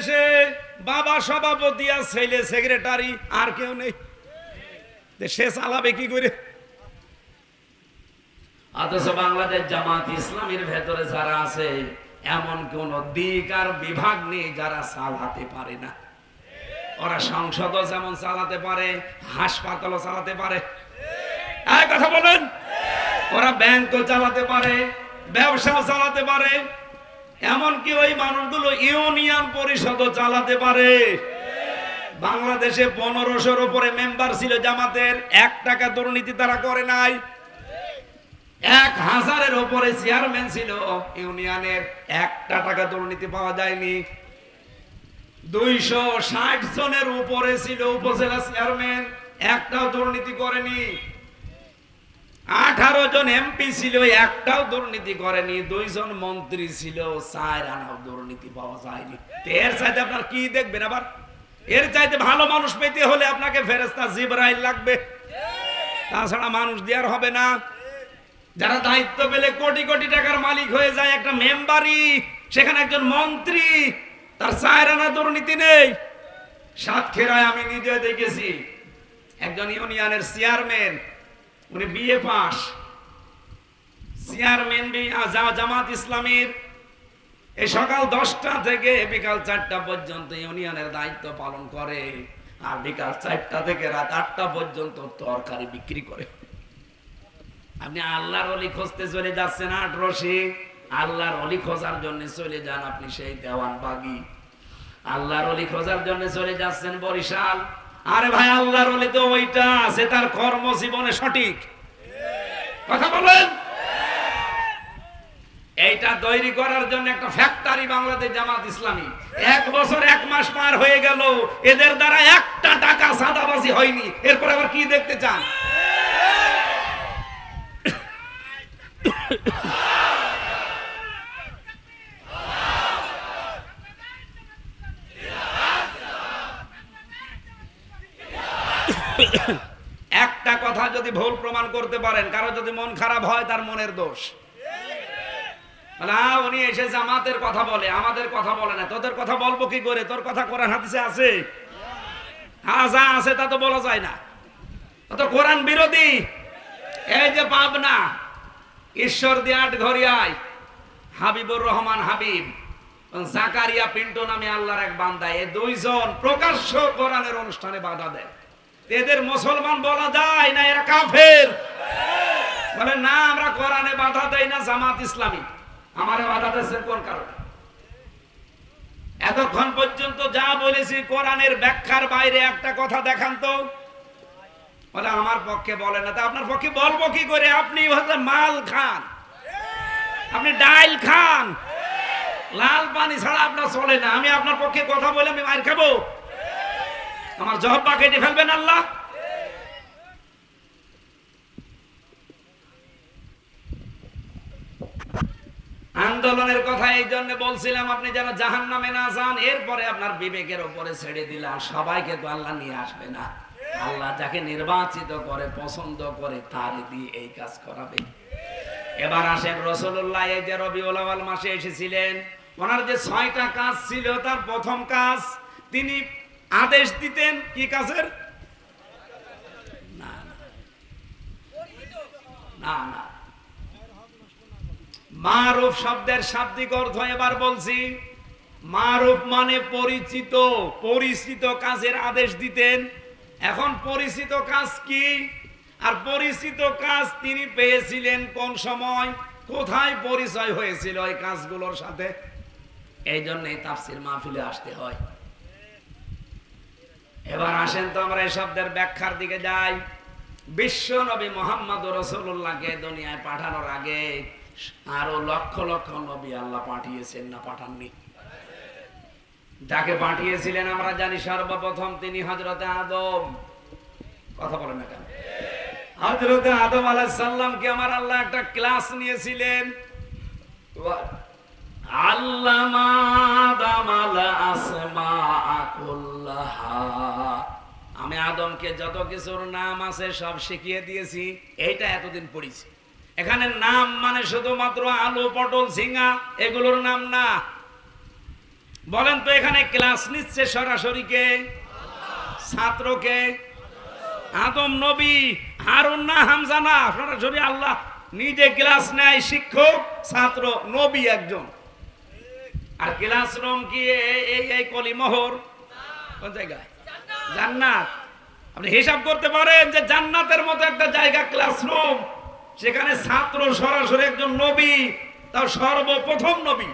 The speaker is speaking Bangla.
দেশে বাবা সভাপতি আর ছেলে সেক্রেটারি আর কেউ নেই। সে চালাবে কি করে? অথচ বাংলাদেশ জামাত ইসলামের ভেতরে যারা আছে, এমন কোন দিক আর বিভাগ নেই যারা চালাতে পারে না। ওরা সংসদও যেমন চালাতে পারে, হাসপাতালও চালাতে পারে। কথা বলেন? ওরা ব্যাংকও চালাতে পারে, ব্যবসাও চালাতে পারে এমনকি ওই মানুষগুলো ইউনিয়ন পরিষদও চালাতে পারে। বাংলাদেশে পনেরোশোর উপরে মেম্বার ছিল জামাতের, এক টাকা দুর্নীতি তারা করে নাই। এক হাজারের উপরে চেয়ারম্যান ছিল ইউনিয়নের, একটা টাকা দুর্নীতি পাওয়া যায়নি। দুইশো ষাট জনের উপরে ছিল উপজেলা চেয়ারম্যান, একটাও দুর্নীতি করেনি। আঠারো জন এমপি ছিল, একটাও দুর্নীতি করেনি, দুইজন মন্ত্রী ছিল, চার আনাও দুর্নীতি পাওয়া যায়নি। এর চাইতে আপনার কি দেখবেন আবার? এর চাইতে ভালো মানুষ পেতে হলে আপনাকে ফেরেস্তা জিবরাইল লাগবে। তাছাড়া মানুষ দেওয়ার হবে না। যারা দায়িত্ব পেলে কোটি কোটি টাকার মালিক হয়ে যায়, একটা মেম্বারই, সেখানে একজন মন্ত্রী, তার চায়ের আনা দুর্নীতি নেই। সাতক্ষীরায় আমি নিজে দেখেছি, একজন ইউনিয়নের চেয়ারম্যান উনি বিএ পাস। চেয়ারম্যান জামাত ইসলামীর। এই সকাল দশটা থেকে বিকাল চারটা পর্যন্ত ইউনিয়নের দায়িত্ব পালন করে আর বিকাল চারটা থেকে রাত আটটা পর্যন্ত তরকারি বিক্রি করে। আপনি আল্লাহর অলি খুঁজতে চলে যাচ্ছেন আট রশি। আল্লাহর অলি খোঁজার জন্য চলে যান আপনি সেই দেওয়ান বাগি। আল্লাহর অলি খোঁজার জন্য চলে যাচ্ছেন বরিশাল। আরে ভাই, আল্লাহর তো ওইটা আছে, তার কর্মজীবনে সঠিক। কথা বলেন এইটা তৈরি করার জন্য একটা ফ্যাক্টরি বাংলাদেশ জামাত ইসলামী। এক বছর এক মাস পার হয়ে গেল, এদের দ্বারা একটা টাকা সাদাবাজি হয়নি। এরপর আবার কি দেখতে চান? একটা কথা যদি ভুল প্রমাণ করতে পারেন, কারও যদি মন খারাপ হয়, তার মনের দোষ। উনি কথা বলে, আমাদের কথা বলে না। তোদের কথা বলব কি করে? তোর কথা কোরআন আছে? হ্যাঁ যা আছে তা তো বলা যায় না। তো কোরআন বিরোধী। এই যে পাবনা, ঈশ্বর দিয়াট ঘরিয়ায় হাবিবুর রহমান হাবিব জাকারিয়া পিন্টু নামে আল্লাহর এক বান্দা এই দুইজন প্রকাশ্য কোরআনের অনুষ্ঠানে বাধা দেয়। এদের মুসলমান বলা যায় না, এরা কাফের। বলে, না, আমরা কোরআনে বাধা দেই না জামাত ইসলামী। আমারে বাধা দিয়েছেন কোন কারণে? এতক্ষণ পর্যন্ত যা বলেছি কোরআনের ব্যাখ্যার বাইরে একটা কথা দেখান তো। বলে, আমার পক্ষে বলে না। তা আপনার পক্ষে বলব কি করে? আপনি হচ্ছে মাল খান। আপনি ডাইল খান। লাল পানি ছাড়া আপনার চলে না। আমি আপনার পক্ষে কথা বলে আমি মার খাব। আমার জহব্বা কেটে ফেলবেন আল্লাহ। আন্দোলনের কথা এই জন্য বলছিলাম, আপনি যেন জাহান নামে না যান, এরপরে আপনার বিবেকের উপরে ছেড়ে দিলাম সবাইকে তো আল্লাহ নিয়ে আসবে না। আল্লাহ যাকে নির্বাচিত করে, পছন্দ করে, তার দিয়ে এই কাজ করাবে। এবার আসেন রসুল্লাহ এই যে রবি মাসে এসেছিলেন, ওনার যে ছয়টা কাজ ছিল, তার প্রথম কাজ তিনি আদেশ দিতেন কি কাজের? না না। না মারুফ শব্দের শাব্দিক অর্থ এবার বলছি। মারুফ মানে পরিচিত পরিচিত কাজের আদেশ দিতেন। এখন পরিচিত কাজ কি? আর পরিচিত কাজ তিনি পেয়েছিলেন কোন সময়? কোথায় পরিচয় হয়েছিল এই কাজগুলোর সাথে? এই জন্যই তাফসির মাহফিলে আসতে হয়। এবার আসেন তো আমরা এই শব্দের ব্যাখ্যার দিকে যাই। বিশ্ব নবী মোহাম্মদ রসুল্লাহকে দুনিয়ায় পাঠানোর আগে আরও লক্ষ লক্ষ নবী আল্লাহ পাঠিয়েছেন, না পাঠাননি? যাকে পাঠিয়েছিলেন আমরা জানি সর্বপ্রথম তিনি হজরতে আদম। কথা বলেন না কেন? হজরতে আদম আলাইহিস সালামকে আমার আল্লাহ একটা ক্লাস নিয়েছিলেন। আল্লামা আদম আলা আসমা আমি আদমকে যত কিছুর নাম আছে সব শিখিয়ে দিয়েছি, এইটা এতদিন পড়েছি। এখানে নাম মানে শুধুমাত্র আলু, পটল ঝিঙ্গা এগুলোর নাম না। বলেন তো এখানে ক্লাস নিচ্ছে সরাসরি কে? ছাত্রকে আদম নবী, হারুন না হামজা না, সরাসরি আল্লাহ। নিজে ক্লাস নেয় শিক্ষক, ছাত্র, নবী একজন। আর ক্লাসরুম কি এই এই কলিমোহর? কোন জায়গায় জান্নাত। আপনি হিসাব করতে পারেন যে জান্নাতের মতো একটা জায়গা ক্লাসরুম সেখানে ছাত্র সরাসরি একজন নবী তাও সর্বপ্রথম নবী।